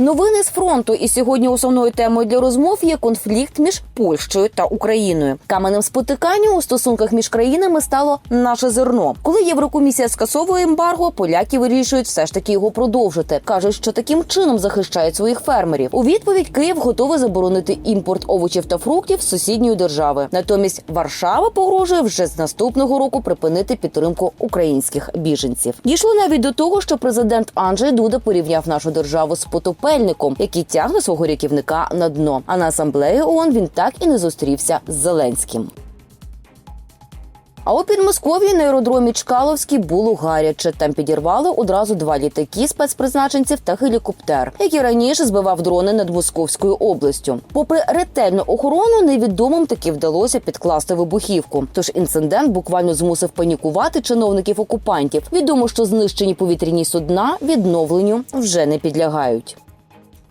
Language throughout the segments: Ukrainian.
Новини з фронту. І сьогодні основною темою для розмов є конфлікт між Польщею та Україною. Каменем спотикання у стосунках між країнами стало наше зерно. Коли Єврокомісія скасовує ембарго, поляки вирішують все ж таки його продовжити. кажуть, що таким чином захищають своїх фермерів. У відповідь Київ готовий заборонити імпорт овочів та фруктів з сусідньої держави. Натомість Варшава погрожує вже з наступного року припинити підтримку українських біженців. Дійшло навіть до того, що президент Анджей Дуда порівняв нашу державу з потопельником, який тягне свого рятівника на дно. А на асамблеї ООН він так і не зустрівся з Зеленським. А у Підмосков'ї на аеродромі Чкаловський було гаряче. Там підірвали одразу два літаки спецпризначенців та гелікоптер, який раніше збивав дрони над Московською областю. Попри ретельну охорону, невідомим таки вдалося підкласти вибухівку. Тож інцидент буквально змусив панікувати чиновників окупантів. Відомо, що знищені повітряні судна відновленню вже не підлягають.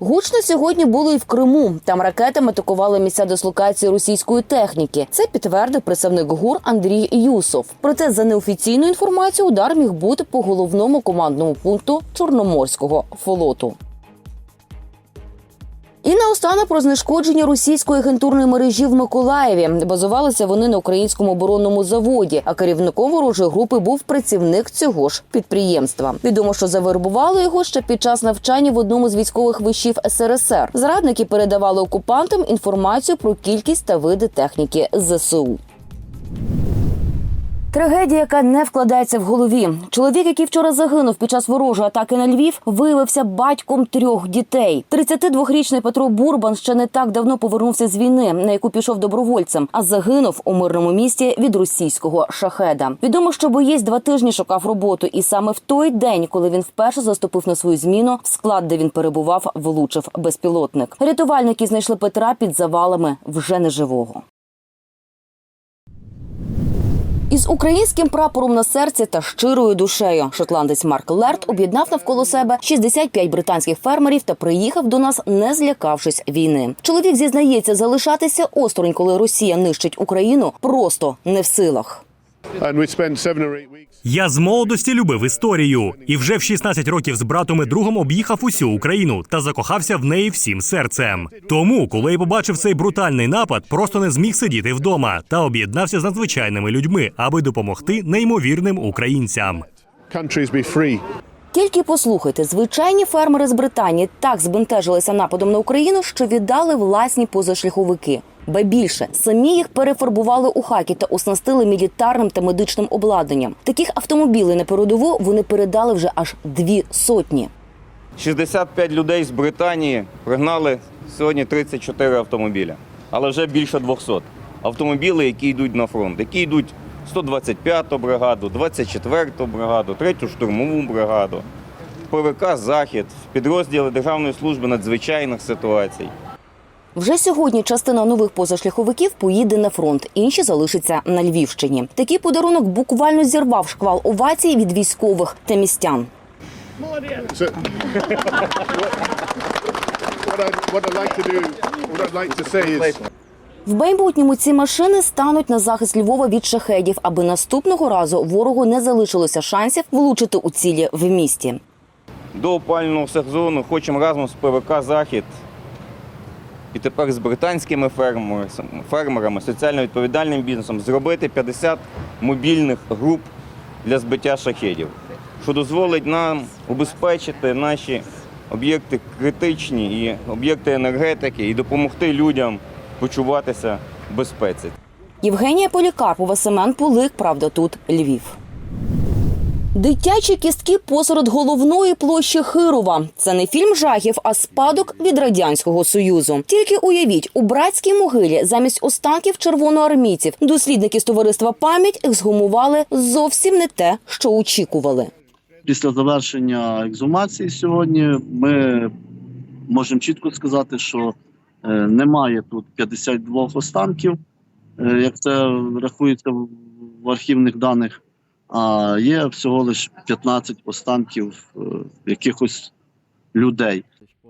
Гучно сьогодні було і в Криму. Там ракетами атакували місця дислокації російської техніки. Це підтвердив представник ГУР Андрій Юсов. Проте, за неофіційною інформацією, удар міг бути по головному командному пункту Чорноморського флоту. І наостанок про знешкодження російської агентурної мережі в Миколаєві. Базувалися вони на українському оборонному заводі. А керівником ворожої групи був працівник цього ж підприємства. Відомо, що завербували його ще під час навчання в одному з військових вишів СРСР. Зрадники передавали окупантам інформацію про кількість та види техніки ЗСУ. Трагедія, яка не вкладається в голові. Чоловік, який вчора загинув під час ворожої атаки на Львів, виявився батьком трьох дітей. 32-річний Петро Бурбан ще не так давно повернувся з війни, на яку пішов добровольцем, а загинув у мирному місті від російського шахеда. Відомо, що боєць два тижні шукав роботу, і саме в той день, коли він вперше заступив на свою зміну, в склад, де він перебував, влучив безпілотник. Рятувальники знайшли Петра під завалами вже неживого. Із українським прапором на серці та щирою душею шотландець Марк Лерт об'єднав навколо себе 65 британських фермерів та приїхав до нас, не злякавшись війни. Чоловік зізнається, залишатися осторонь, коли Росія нищить Україну, просто не в силах. And we spent seven or eight weeks. Я з молодості любив історію, і вже в 16 років з братом і другом об'їхав усю Україну та закохався в неї всім серцем. Тому, коли я побачив цей брутальний напад, просто не зміг сидіти вдома та об'єднався з надзвичайними людьми, аби допомогти неймовірним українцям. Countries. Тільки послухайте, звичайні фермери з Британії так збентежилися нападом на Україну, що віддали власні позашляховики. Ба більше самі їх перефарбували у хакі та оснастили мілітарним та медичним обладнанням. Таких автомобілей на передову вони передали вже аж дві сотні. 65 людей з Британії пригнали сьогодні 34 автомобіля, але вже більше 200. Автомобіли, які йдуть на фронт, які йдуть 125-ту бригаду, 24-ту бригаду, 3-ю штурмову бригаду, ПВК Захід, підрозділи Державної служби надзвичайних ситуацій. Вже сьогодні частина нових позашляховиків поїде на фронт, інші залишаться на Львівщині. Такий подарунок буквально зірвав шквал овацій від військових та містян. В майбутньому ці машини стануть на захист Львова від шахедів, аби наступного разу ворогу не залишилося шансів влучити у цілі в місті. До опального сезону хочемо разом з ПВК Захід і тепер з британськими фермерами, фермерами, соціально відповідальним бізнесом зробити 50 мобільних груп для збиття шахедів, що дозволить нам убезпечити наші об'єкти критичні і об'єкти енергетики і допомогти людям почуватися в безпеці. Євгенія Полікарпова, Семен Пулик. Правда, тут Львів. Дитячі кістки посеред головної площі Хирова. Це не фільм жахів, а спадок від радянського союзу. Тільки уявіть, у братській могилі замість останків червоноармійців дослідники з товариства пам'ять ексгумували зовсім не те, що очікували. Після завершення екзумації сьогодні ми можемо чітко сказати, що е, немає тут 52 останків, е, як це рахується в архівних даних, а є всього лише 15 останків е, якихось людей.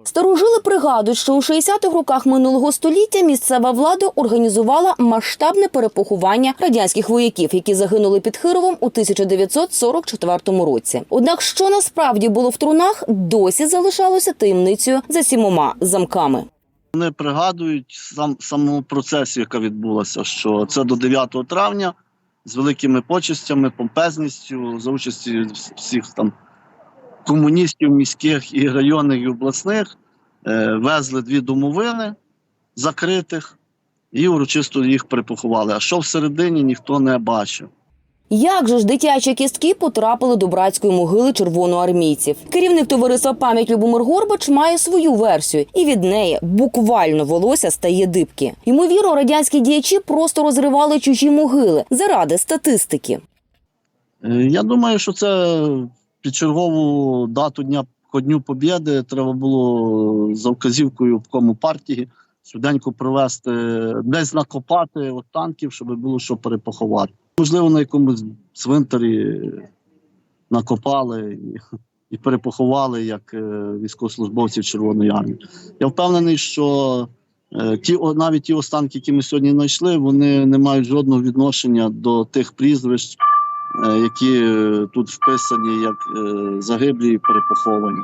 Старожили пригадують, що у 60-х роках минулого століття місцева влада організувала масштабне перепоховання радянських вояків, які загинули під Хировом у 1944 році. Однак, що насправді було в трунах, досі залишалося таємницею за сімома замками. Вони пригадують сам самому процесі, яка відбулася, що це до 9 травня з великими почестями, помпезністю, за участі всіх там комуністів міських і районних і обласних, е, везли дві домовини закритих і урочисто їх припоховали. А що всередині ніхто не бачив. Як же ж дитячі кістки потрапили до братської могили червоноармійців? Керівник товариства пам'ять Любомир Горбач має свою версію, і від неї буквально волосся стає дибки. Ймовірно, радянські діячі просто розривали чужі могили заради статистики. Е, Я думаю, що це під чергову дату Дня ко Дню Побєди треба було за вказівкою обкому партії швиденько провести, десь накопати останків, щоб було що перепоховати. Можливо, на якомусь цвинтарі накопали і, і перепоховали як е, військовослужбовців Червоної армії. Я впевнений, що е, ті, навіть ті останки, які ми сьогодні знайшли, вони не мають жодного відношення до тих прізвищ, е, які тут вписані як загиблі і перепоховані.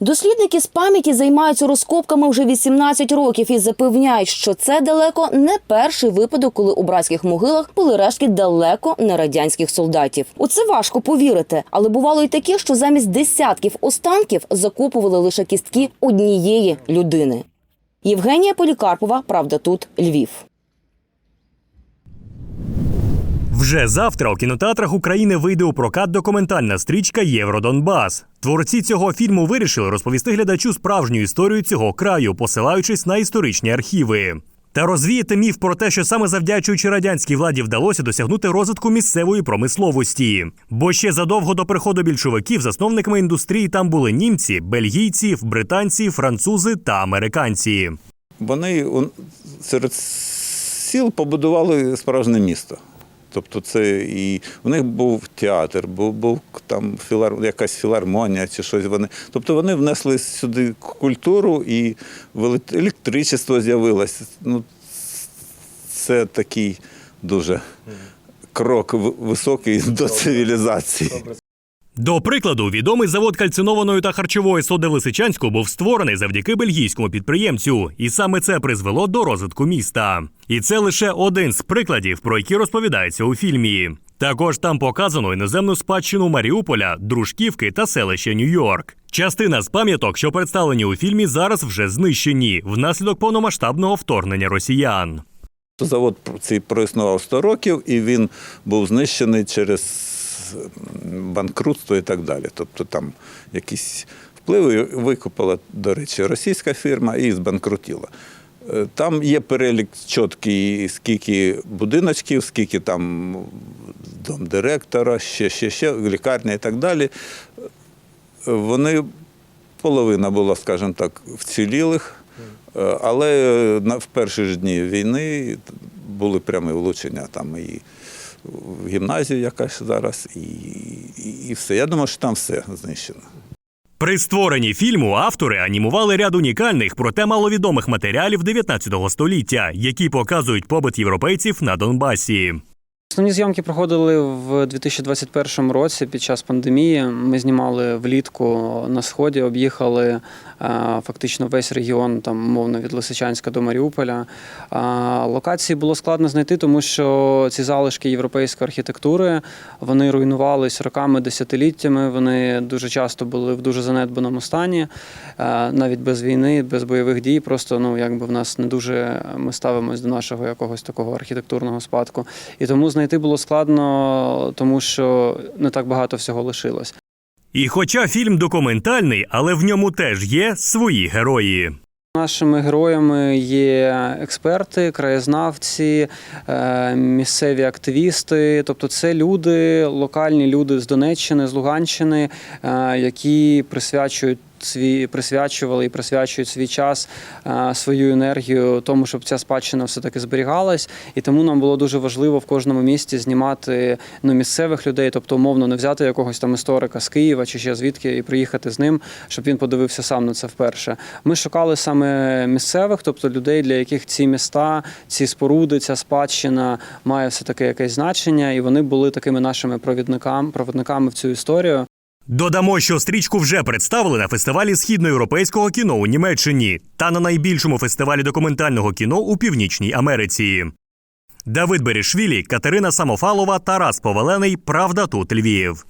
Дослідники з пам'яті займаються розкопками вже 18 років і запевняють, що це далеко не перший випадок, коли у братських могилах були рештки далеко не радянських солдатів. У це важко повірити, але бувало й таке, що замість десятків останків закопували лише кістки однієї людини. Євгенія Полікарпова, правда, тут Львів. Вже завтра у кінотеатрах України вийде у прокат документальна стрічка Євродонбас. Творці цього фільму вирішили розповісти глядачу справжню історію цього краю, посилаючись на історичні архіви. Та розвіяти міф про те, що саме завдячуючи радянській владі вдалося досягнути розвитку місцевої промисловості. Бо ще задовго до приходу більшовиків засновниками індустрії там були німці, бельгійці, британці, французи та американці. Вони серед сіл побудували справжнє місто. Тобто це і у них був театр, був, був там філар, якась філармонія чи щось. Вони. Тобто вони внесли сюди культуру і електричество з'явилося. Ну, це такий дуже крок високий до цивілізації. До прикладу, відомий завод кальцинованої та харчової соди Лисичанську був створений завдяки бельгійському підприємцю, і саме це призвело до розвитку міста. І це лише один з прикладів, про які розповідається у фільмі. Також там показано іноземну спадщину Маріуполя, Дружківки та селища Нью-Йорк. Частина з пам'яток, що представлені у фільмі, зараз вже знищені внаслідок повномасштабного вторгнення росіян. Завод цей проіснував 100 років, і він був знищений через банкрутство і так далі. Тобто там якісь впливи викупила, до речі, російська фірма і збанкрутіла. Е, Там є перелік чіткий, скільки будиночків, скільки там дом директора, ще, ще, ще, лікарня і так далі. Вони половина була, скажімо так, вцілілих, Е, але в перші ж дні війни були прямі влучення там і гімназію якась зараз, і, і, і все. Я думаю, що там все знищено. При створенні фільму автори анімували ряд унікальних, проте маловідомих матеріалів 19 століття, які показують побит європейців на Донбасі. Основні зйомки проходили в 2021 році під час пандемії. Ми знімали влітку на сході, об'їхали фактично весь регіон, там мовно від Лисичанська до Маріуполя. Локації було складно знайти, тому що ці залишки європейської архітектури вони руйнувались роками, десятиліттями. Вони дуже часто були в дуже занедбаному стані, навіть без війни, без бойових дій. Просто ну якби в нас не дуже ми ставимось до нашого якогось такого архітектурного спадку. І тому знайти було складно, тому що не так багато всього лишилось. І хоча фільм документальний, але в ньому теж є свої герої. Нашими героями є експерти, краєзнавці, е, місцеві активісти. Тобто, це люди, локальні люди з Донеччини, з Луганщини, е, які присвячують свій присвячували і присвячують свій час, е, свою енергію тому, щоб ця спадщина все таки зберігалась. І тому нам було дуже важливо в кожному місті знімати ну, місцевих людей, тобто умовно не взяти якогось там історика з Києва чи ще звідки і приїхати з ним, щоб він подивився сам на це вперше. Ми шукали саме місцевих, тобто людей, для яких ці міста, ці споруди, ця спадщина має все таки якесь значення, і вони були такими нашими провідниками, провідниками в цю історію. Додамо, що стрічку вже представили на фестивалі східноєвропейського кіно у Німеччині та на найбільшому фестивалі документального кіно у Північній Америці. Давид Берішвілі, Катерина Самофалова, Тарас Повалений. Правда тут Львів.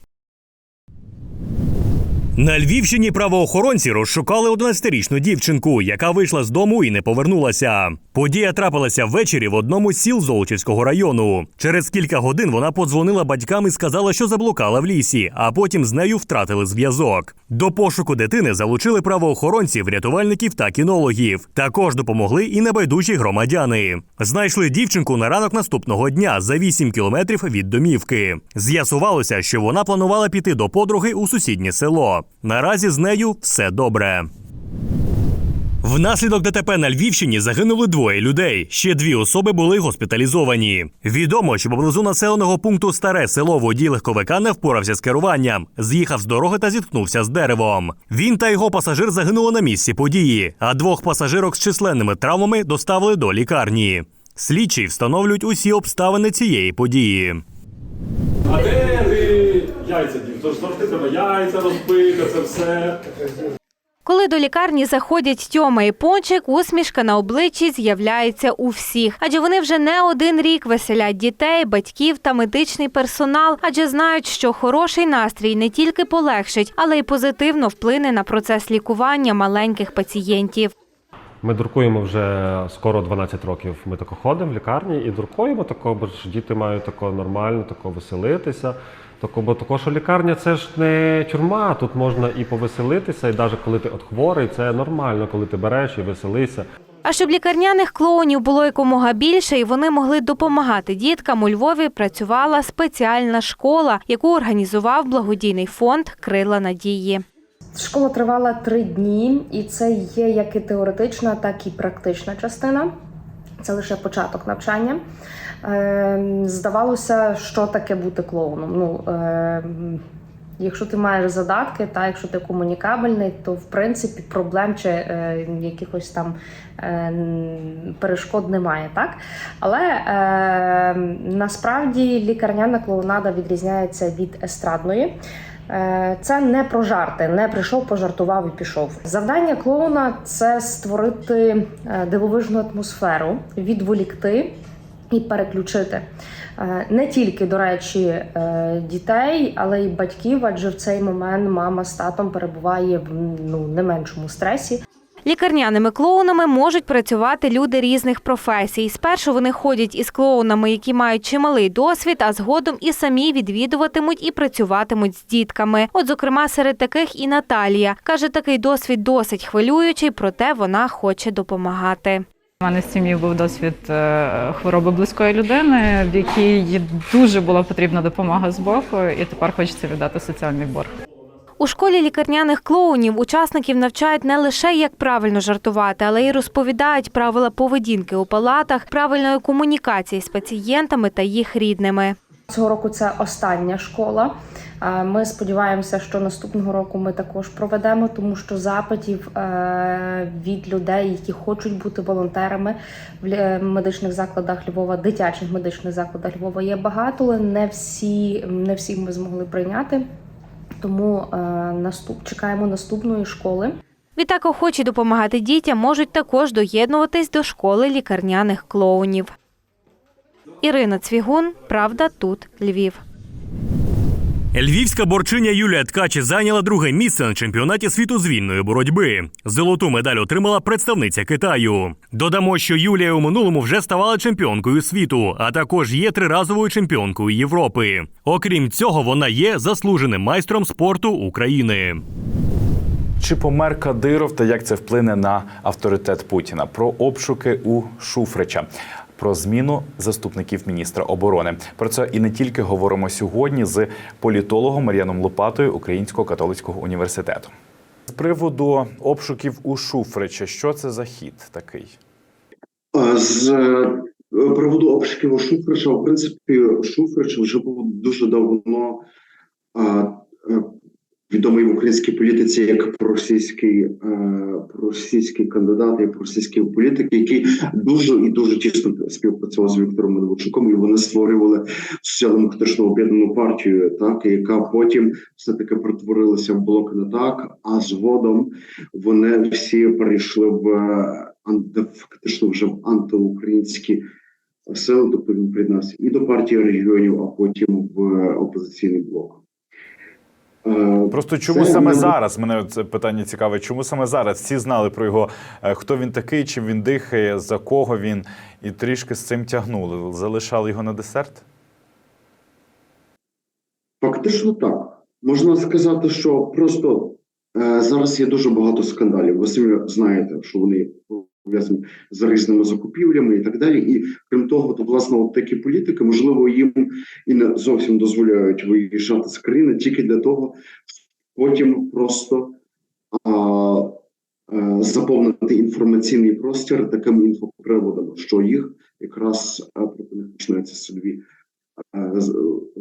На Львівщині правоохоронці розшукали 11-річну дівчинку, яка вийшла з дому і не повернулася. Подія трапилася ввечері в одному з сіл Золочівського району. Через кілька годин вона подзвонила батькам і сказала, що заблукала в лісі, а потім з нею втратили зв'язок. До пошуку дитини залучили правоохоронців, рятувальників та кінологів. Також допомогли і небайдужі громадяни. Знайшли дівчинку на ранок наступного дня за 8 кілометрів від домівки. З'ясувалося, що вона планувала піти до подруги у сусіднє село. Наразі з нею все добре. Внаслідок ДТП на Львівщині загинули двоє людей. Ще дві особи були госпіталізовані. Відомо, що поблизу населеного пункту Старе село водій легковика не впорався з керуванням, з'їхав з дороги та зіткнувся з деревом. Він та його пасажир загинули на місці події, а двох пасажирок з численними травмами доставили до лікарні. Слідчі встановлюють усі обставини цієї події. Яйця дів? Тож завжди треба яйця розбити, це все. Коли до лікарні заходять Тьома і Пончик, усмішка на обличчі з'являється у всіх. Адже вони вже не один рік веселять дітей, батьків та медичний персонал, адже знають, що хороший настрій не тільки полегшить, але й позитивно вплине на процес лікування маленьких пацієнтів. Ми друкуємо вже скоро 12 років. Ми тако ходимо в лікарні і друкуємо тако, бо ж діти мають тако нормально, тако веселитися. Тако, бо тако, що лікарня це ж не тюрма, тут можна і повеселитися, і навіть коли ти от хворий, це нормально, коли ти береш і веселися. А щоб лікарняних клоунів було якомога більше, і вони могли допомагати діткам, у Львові працювала спеціальна школа, яку організував благодійний фонд Крила надії. Школа тривала три дні, і це є як і теоретична, так і практична частина. Це лише початок навчання. Е, здавалося, що таке бути клоуном. Ну, е, якщо ти маєш задатки, та якщо ти комунікабельний, то в принципі проблем чи е, якихось там е, перешкод немає, так? Але е, насправді лікарняна клоунада відрізняється від естрадної. Е, Це не про жарти, не прийшов, пожартував і пішов. Завдання клоуна це створити е, дивовижну атмосферу, відволікти і переключити Е, не тільки, до речі, е, дітей, але й батьків, адже в цей момент мама з татом перебуває в ну не меншому стресі. Лікарняними клоунами можуть працювати люди різних професій. Спершу вони ходять із клоунами, які мають чималий досвід, а згодом і самі відвідуватимуть і працюватимуть з дітками. От, зокрема, серед таких і Наталія каже, такий досвід досить хвилюючий, проте вона хоче допомагати. У мене в сім'ї був досвід е, хвороби близької людини, в якій дуже була потрібна допомога з боку, і тепер хочеться віддати соціальний борг. У школі лікарняних клоунів учасників навчають не лише як правильно жартувати, але й розповідають правила поведінки у палатах, правильної комунікації з пацієнтами та їх рідними. Цього року це остання школа. Е, Ми сподіваємося, що наступного року ми також проведемо, тому що запитів е, від людей, які хочуть бути волонтерами в медичних закладах Львова, дитячих медичних закладах Львова є багато, але не всі не всіх ми змогли прийняти. Тому е, наступ чекаємо наступної школи. Відтак охочі допомагати дітям можуть також доєднуватись до школи лікарняних клоунів. Ірина Цвігун, Правда, тут Львів. Львівська борчиня Юлія Ткачі зайняла друге місце на чемпіонаті світу з вільної боротьби. Золоту медаль отримала представниця Китаю. Додамо, що Юлія у минулому вже ставала чемпіонкою світу, а також є триразовою чемпіонкою Європи. Окрім цього, вона є заслуженим майстром спорту України. Чи помер Кадиров та як це вплине на авторитет Путіна? Про обшуки у Шуфрича, про зміну заступників міністра оборони. Про це і не тільки говоримо сьогодні з політологом Мар'яном Лопатою Українського католицького університету. З приводу обшуків у Шуфрича, що це за хід такий? З е, приводу обшуків у Шуфрича, в принципі, Шуфрич вже був дуже давно а, е, відомий в українській політиці як проросійський, е, проросійський кандидат і проросійський політик, який дуже і дуже тісно співпрацював з Віктором Медведчуком, і вони створювали соціал-демократичну об'єднану партію, так яка потім все таки перетворилася в блок не так. А згодом вони всі перейшли в е, фактично вже в антиукраїнські сили, тобто він приєднався і до партії регіонів, а потім в е, опозиційний блок. Е, Просто чому це саме не- зараз? Мене це питання цікаве. Чому саме зараз? Всі знали про його, е, хто він такий, чим він дихає, за кого він, і трішки з цим тягнули. Залишали його на десерт? Фактично так. Можна сказати, що просто е, зараз є дуже багато скандалів. Ви самі знаєте, що вони пов'язані з різними закупівлями і так далі. І крім того, то власне от такі політики, можливо, їм і не зовсім дозволяють виїжджати з країни тільки для того, щоб потім просто а, е, заповнити інформаційний простір такими інфоприводами, що їх якраз проти них починаються судові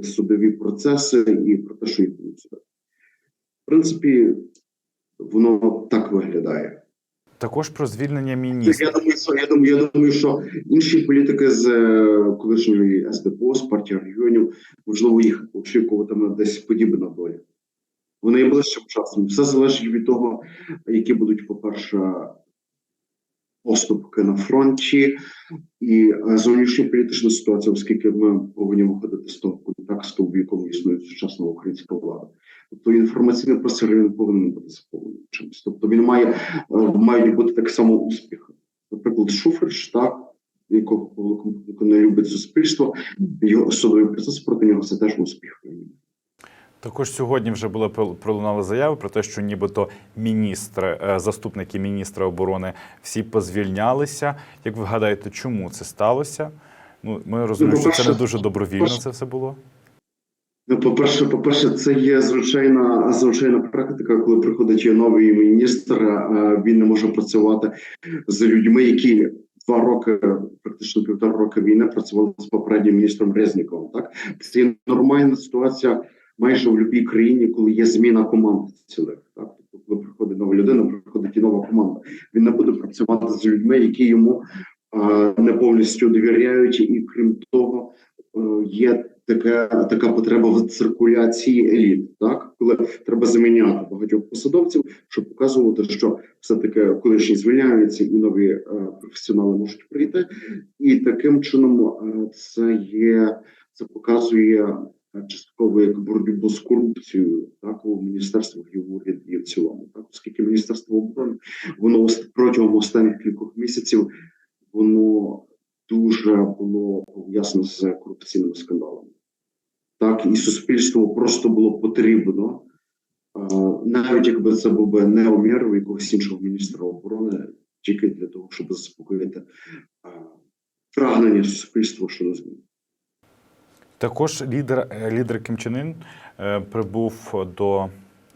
судові процеси і про те, що їх будуть. В принципі, воно так виглядає. Також про звільнення міністра. Я думаю, що я думаю, я думаю, що інші політики з е, колишньої СДПО, з партії регіонів, можливо, їх очікуватиме десь подібна доля. Вони є ближчим часом. Все залежить від того, які будуть, по-перше, поступки на фронті і е, зовнішня політична ситуація, оскільки ми повинні виходити з того контексту, в якому існує сучасна українська влада. Тобто інформаційний простір він повинен бути заповнений чимось. Тобто він має е, мають бути так само успіхи. Наприклад, Шуфрич, так якого великому не любить суспільство, його судовий процес проти нього це теж успіх. Також сьогодні вже була прол- пролунала заява про те, що нібито міністри, е, заступники міністра оборони всі позвільнялися. Як ви гадаєте, чому це сталося? Ну, ми розуміємо, що це не дуже добровільно. Це все було. Ну, по-перше, по-перше, це є звичайна звичайна практика, коли приходить новий міністр, він не може працювати з людьми, які два роки, практично півтора роки війни, працювали з попереднім міністром Резніковим. Так це є нормальна ситуація майже в будь-якій країні, коли є зміна команд цілих. Так, тобто, коли приходить нова людина, приходить і нова команда. Він не буде працювати з людьми, які йому е, не повністю довіряють, і крім того, е, є така така потреба в циркуляції еліт, так? Коли треба заміняти багатьох посадовців, щоб показувати, що все таки колишні звільняються, і нові е, професіонали можуть прийти, і таким чином е, це є це показує е, частково як боротьбу з корупцією, так у міністерствах і в уряді в цілому, так? Оскільки міністерство оборони воно протягом останніх кількох місяців воно дуже було пов'язано з корупційними скандалами. Так, і суспільству просто було потрібно, навіть якби це був би не Омєров, якогось іншого міністра оборони, тільки для того, щоб заспокоїти прагнення суспільства щодо змін. Також лідер, е, лідер Ким Чен Ін е, прибув до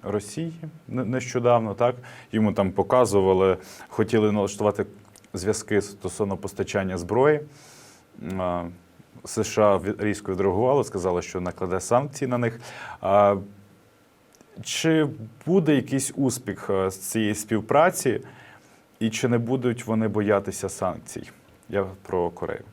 Росії нещодавно. Так йому там показували, хотіли налаштувати зв'язки стосовно постачання зброї. США різко відреагували, сказали, що накладе санкції на них. Чи буде якийсь успіх е, з цієї співпраці, і чи не будуть вони боятися санкцій? Я про Корею.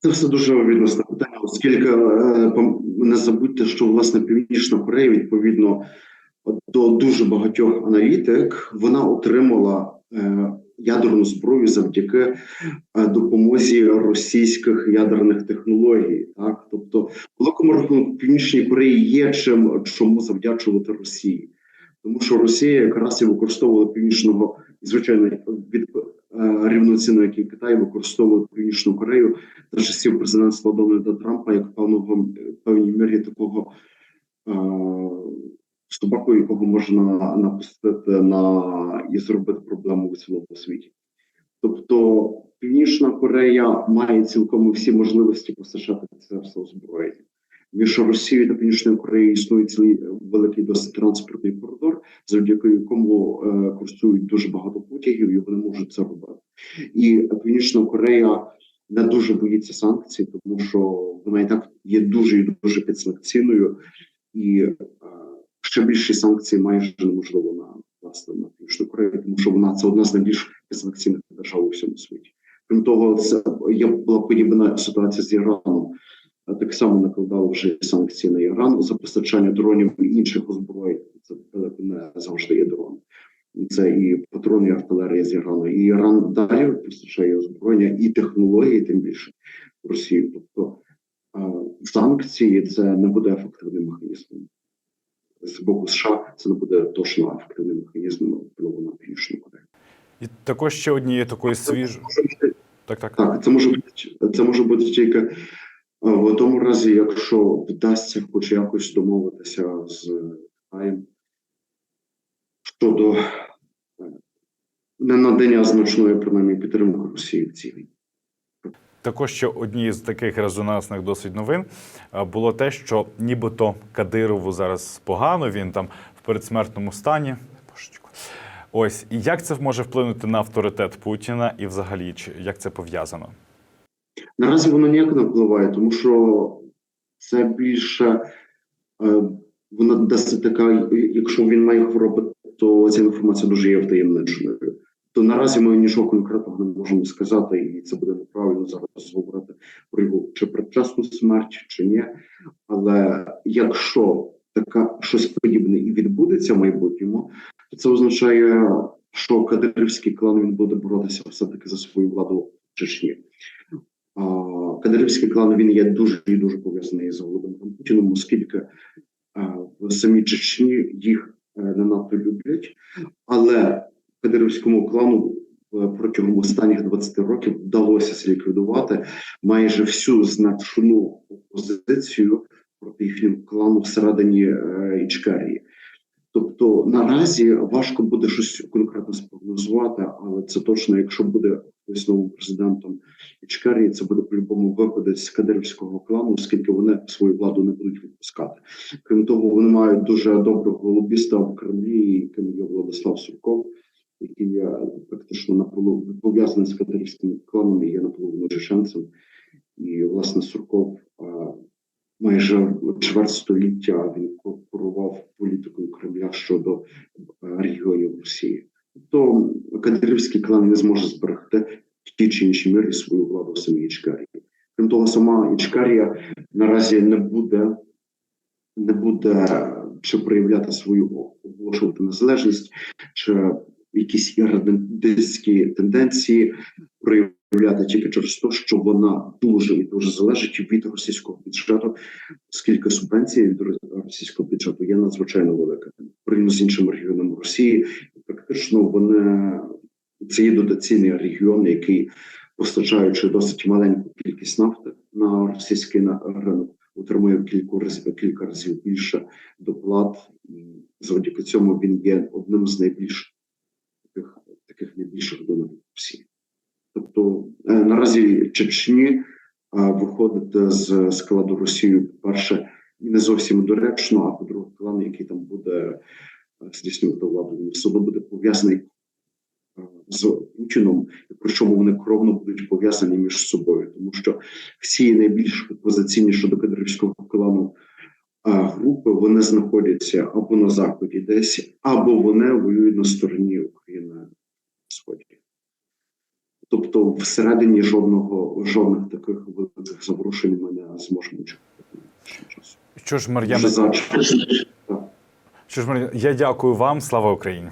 Це все дуже відносне питання, оскільки е, не забудьте, що власне Північна Корея відповідно до дуже багатьох аналітик вона отримала е, ядерну зброю завдяки е, допомозі російських ядерних технологій. Так, тобто, великому рахунку Північній Кореї є чим чому завдячувати Росії, тому що Росія якраз і використовувала північного і, звичайно від е, рівноцінно, як і Китай використовував Північну Корею за часів президентства Дональда Трампа як певного в певній мірі такого е, собаку, якого можна напустити на і зробити проблему у цілому світі. Тобто Північна Корея має цілком всі можливості постачати це все озброєння. Між Росією та Північною Кореєю існує цілий великий досить транспортний коридор, завдяки якому е, курсують дуже багато потягів, і вони можуть це робити. І Північна Корея не дуже боїться санкцій, тому що вона і так є дуже і дуже підсанкційною, і е, ще більші санкції майже неможливо на власне на Північну Корею, тому що вона це одна з найбільш підсанкційних держав у всьому світі. Крім того, це є була подібна ситуація з Іраном. Так само накладали вже санкції на Іран за постачання дронів і інших озброєнь. Це не завжди є дрон. Це і патрони, і артилерія з Ірану. І Іран далі постачає озброєння і технології, тим більше в Росію. Тобто санкції це не буде ефективним механізмом. З боку США це не буде точно ефективним механізмом впливу на північну Корею. І також ще однією такою свіжою. Так, так. Так, це може бути це може бути тільки е, в тому разі, якщо вдасться хоч якось домовитися з Китаєм щодо е, ненадання значної принаймні підтримки Росії в цій війні. Також ще однією з таких резонансних досить новин е, було те, що нібито Кадирову зараз погано, він там в передсмертному стані. Ось як це може вплинути на авторитет Путіна і взагалі чи як це пов'язано? Наразі воно ніяк не впливає, тому що це більше е, вона дасть така, якщо він має хворобу, то ця інформація дуже є втаємниченою. То наразі ми нічого конкретного не можемо сказати, і це буде неправильно зараз говорити про його чи предчасну смерть, чи ні. Але якщо така щось подібне і відбудеться в майбутньому, то це означає, що кадирівський клан він буде боротися все таки за свою владу в Чечні. Кадирівський клан він є дуже і дуже пов'язаний з Володимиром Путіним, оскільки в самій Чечні їх е, не надто люблять, але Кадирівському клану е, протягом останніх 20 років вдалося зліквідувати майже всю значну опозицію проти їхнього клану всередині е, Ічкерії. Тобто наразі важко буде щось конкретно спрогнозувати, але це точно, якщо буде хтось новим президентом Ічкерії, це буде по-любому виходить з кадирівського клану, оскільки вони свою владу не будуть відпускати. Крім того, вони мають дуже доброго лобіста в Кремлі, яким є Владислав Сурков, який є практично наполовину пов'язаний з кадирівським кланом і є наполовину чеченцем. І власне Сурков майже чверть століття він корпорував політикою Кремля щодо регіонів Росії. Тобто кадирівський клан не зможе зберегти в тій чи іншій мірі свою владу в самій Ічкарії. Крім того, сама Ічкарія наразі не буде не буде чи проявляти свою оголошувати незалежність, чи якісь ірредентистські тенденції проявляти тільки через те, що вона дуже і дуже залежить від російського бюджету, оскільки субвенція від російського бюджету є надзвичайно велика порівняно з іншими регіонами Росії. Практично вони це є дотаційний регіон, який постачаючи досить маленьку кількість нафти на російський ринок, отримує кілька разів кілька разів більше доплат. Завдяки цьому він є одним з найбільш таких, таких найбільших донорів Росії. Тобто е, наразі Чечні е, виходити з складу Росії, по-перше, не зовсім доречно, а по-друге, клан, який там буде е, здійснювати владу, він все одно буде пов'язаний з Путіном, причому вони кровно будуть пов'язані між собою, тому що всі найбільш опозиційні щодо кадирівського клану групи вони знаходяться або на заході десь, або вони воюють на стороні. Тобто, всередині жодного жодних таких великих заворушень ми не зможемо чекати. Що ж, Мар'яна, що ж, Мар'яна, я дякую вам. Слава Україні.